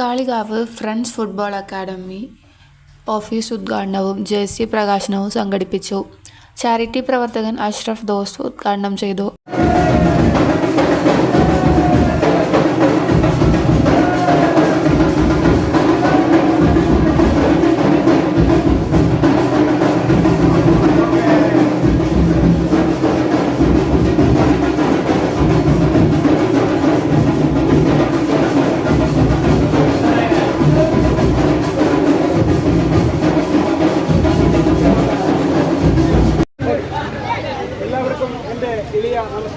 Kalikavu friends football academy office ഉദ്ഘാടനവും jersey പ്രകാശനവും സംഘടിപ്പിച്ചു. ചാരിറ്റി പ്രവർത്തകൻ അഷ്റഫ് ദോസ് ഉദ്ഘാടനം ചെയ്തു.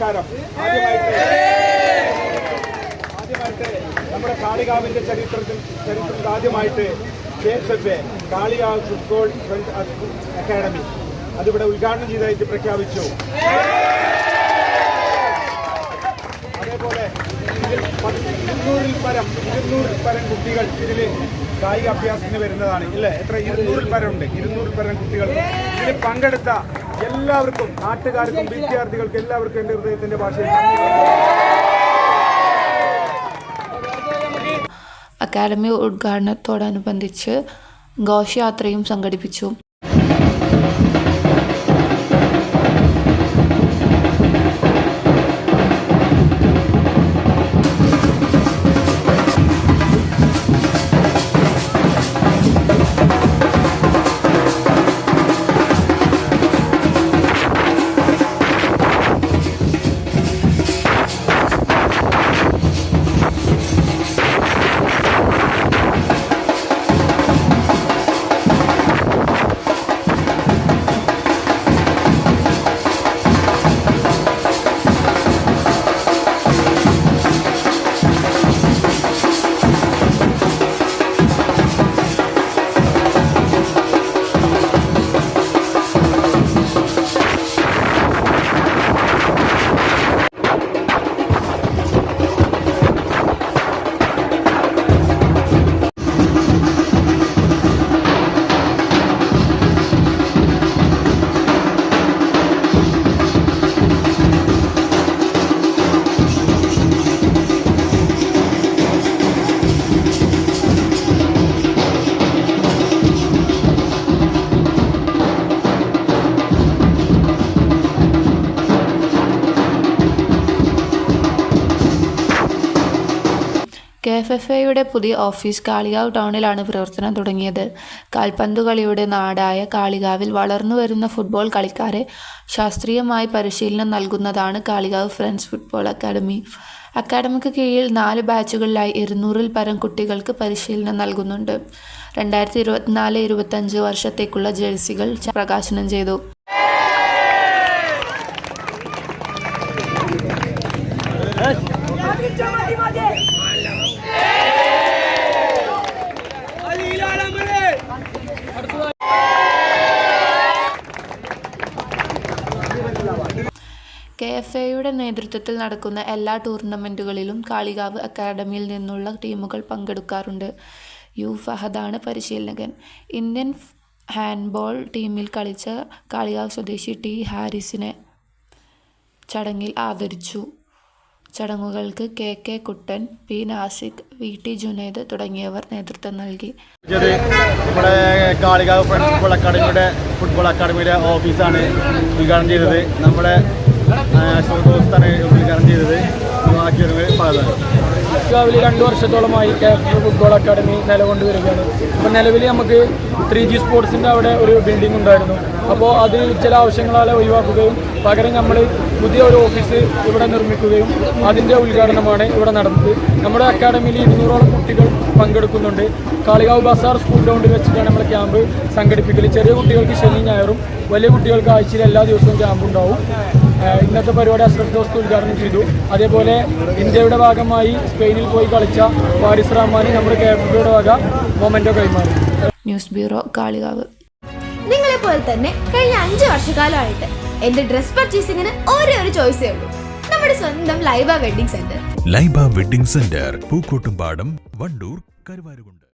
നമസ്കാരം. ആദ്യമായിട്ട് ആദ്യമായിട്ട് നമ്മുടെ കാളികാവിന്റെ ചരിത്രത്തിൽ ചരിത്രത്തിൽ ആദ്യമായിട്ട് K S F A Kalikavu football academy. അതിവിടെ ഉദ്ഘാടനം ചെയ്തായിട്ട് പ്രഖ്യാപിച്ചു. അതേപോലെ ഇരുന്നൂറിൽ പരം ഇരുന്നൂറിൽ പരം കുട്ടികൾ ഇതിൽ കായിക അഭ്യാസത്തിന് വരുന്നതാണ്. ഇല്ലേ? എത്ര? ഇരുന്നൂറിൽ പരം ഉണ്ട്. ഇരുന്നൂറിൽ പരം കുട്ടികൾ. ഇതിൽ പങ്കെടുത്ത എല്ലാവർക്കും നാട്ടുകാർക്കും വിദ്യാർത്ഥികൾക്കും എല്ലാവർക്കും എന്റെ ഹൃദയത്തിന്റെ ഭാഷയിൽ. അക്കാദമി ഉദ്ഘാടനത്തോടനുബന്ധിച്ച് ഘോഷയാത്രയും സംഘടിപ്പിച്ചു കെ എഫ് എഫ് എയുടെ പുതിയ ഓഫീസ് കാളികാവ് ടൗണിലാണ് പ്രവർത്തനം തുടങ്ങിയത്. കാൽപന്തു കളിയുടെ നാടായ കാളികാവിൽ വളർന്നു വരുന്ന ഫുട്ബോൾ കളിക്കാരെ ശാസ്ത്രീയമായി പരിശീലനം നൽകുന്നതാണ് കാളികാവ് ഫ്രണ്ട്സ് ഫുട്ബോൾ അക്കാദമി. അക്കാദമിക്ക് കീഴിൽ നാല് ബാച്ചുകളിലായി ഇരുന്നൂറിൽ പരം കുട്ടികൾക്ക് പരിശീലനം നൽകുന്നുണ്ട്. രണ്ടായിരത്തി ഇരുപത്തിനാല് ഇരുപത്തഞ്ച് വർഷത്തേക്കുള്ള ജേഴ്സികൾ പ്രകാശനം ചെയ്തു. കെ എഫ് എയുടെ നേതൃത്വത്തിൽ നടക്കുന്ന എല്ലാ ടൂർണമെന്റുകളിലും കാളികാവ് അക്കാദമിയിൽ നിന്നുള്ള ടീമുകൾ പങ്കെടുക്കാറുണ്ട്. യു ഫഹദാണ് പരിശീലകൻ. ഇന്ത്യൻ ഹാൻഡ്ബോൾ ടീമിൽ കളിച്ച കാളികാവ് സ്വദേശി ടി ഹാരിസിനെ ചടങ്ങിൽ ആദരിച്ചു. ചടങ്ങുകൾക്ക് K K Kuttan P Nasik V T Junaid തുടങ്ങിയവർ നേതൃത്വം നൽകി. നമ്മുടെ കാളികാവ് ഫുട്ബോൾ അക്കാഡമിയുടെ ഫുട്ബോൾ അക്കാഡമിയുടെ ഓഫീസാണ് ഉദ്ഘാടനം ചെയ്തത്. നമ്മുടെ ഭാഗത്താണ് കാവിൽ രണ്ട് വർഷത്തോളമായി കെ എഫ് ഫുട്ബോൾ അക്കാദമി നിലകൊണ്ട് വരികയാണ് അപ്പോൾ നിലവിൽ നമുക്ക് ത്രീ ജി സ്പോർട്സിന്റെ അവിടെ ഒരു ബിൽഡിംഗ് ഉണ്ടായിരുന്നു. അപ്പോൾ അത് ചില ആവശ്യങ്ങളാൽ ഒഴിവാക്കുകയും പകരം നമ്മൾ പുതിയ ഒരു ഓഫീസ് ഇവിടെ നിർമ്മിക്കുകയും അതിന്റെ ഉദ്ഘാടനമാണ് ഇവിടെ നടന്നത്. നമ്മുടെ അക്കാദമിയിൽ ഇരുന്നൂറോളം കുട്ടികൾ പങ്കെടുക്കുന്നുണ്ട്. കാളികാവ് ബസാർ സ്കൂൾ ഗ്രൗണ്ടിൽ വെച്ചിട്ടാണ് നമ്മൾ ക്യാമ്പ് സംഘടിപ്പിക്കൽ ചെറിയ കുട്ടികൾക്ക് ശനി ഞായറും വലിയ കുട്ടികൾക്ക് ആഴ്ചയിൽ എല്ലാ ദിവസവും ക്യാമ്പ് ഉണ്ടാവും. ഇന്നത്തെ പരിപാടി അഷ്റഫ് ദോസ്ത് ഉദ്ഘാടനം ചെയ്തു. അതേപോലെ ഇന്ത്യയുടെ ഭാഗമായി സ്പെയിനിൽ പോയി കളിച്ച പാരിസ് റഹ്മാന് നമ്മുടെ കെ എഫ് ബിയുടെ വക മൊമെന്റോ കൈമാറി. News bureau Kalikavu. നിങ്ങളെ പോലെ തന്നെ കഴിഞ്ഞ അഞ്ച് വർഷക്കാലമായിട്ട് എന്റെ ഡ്രസ് പർച്ചേസിംഗിന് ഒരേ ഒരു ചോയ്സേ ഉള്ളൂ. നമ്മുടെ സ്വന്തം Laiba wedding centre. Laiba wedding centre Pookkottumpadam Wandoor Karuvarakundu.